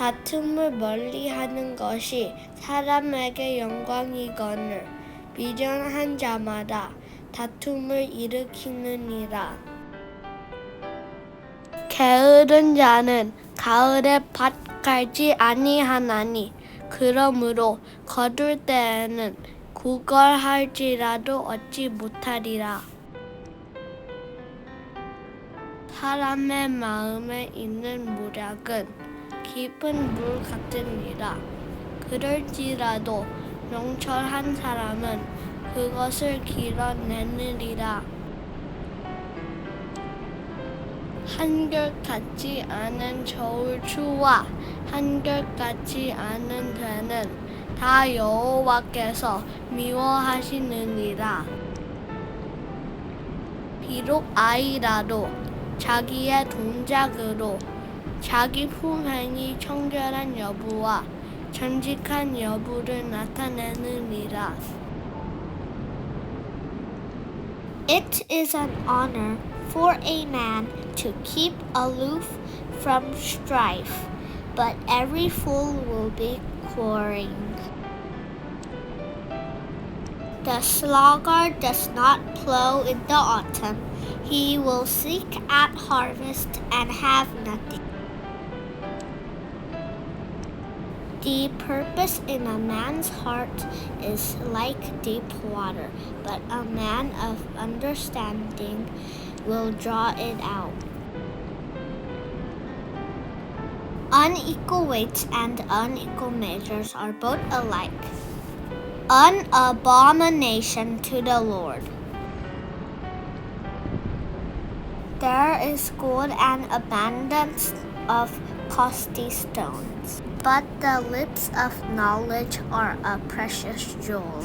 다툼을 멀리하는 것이 사람에게 영광이거늘 미련한 자마다 다툼을 일으키느니라. 게으른 자는 가을에 밭 갈지 아니하나니 그러므로 거둘 때에는 구걸할지라도 얻지 못하리라. 사람의 마음에 있는 무략은 깊은 물 같으니라. 그럴지라도 명철한 사람은 그것을 길어내느리라. 한결같지 않은 겨울 추와 한결같지 않은 되는 다 여호와께서 미워하시느니라. 비록 아이라도 자기의 동작으로 자기 품행이 청결한 여부와 정직한 여부를 나타내느니라. It is an honor for a man to keep aloof from strife, but every fool will be quarreling. The sluggard does not plow in the autumn. He will seek at harvest and have nothing. The purpose in a man's heart is like deep water, but a man of understanding will draw it out. Unequal weights and unequal measures are both alike, an abomination to the Lord. There is gold and abundance of costly stones, but the lips of knowledge are a precious jewel.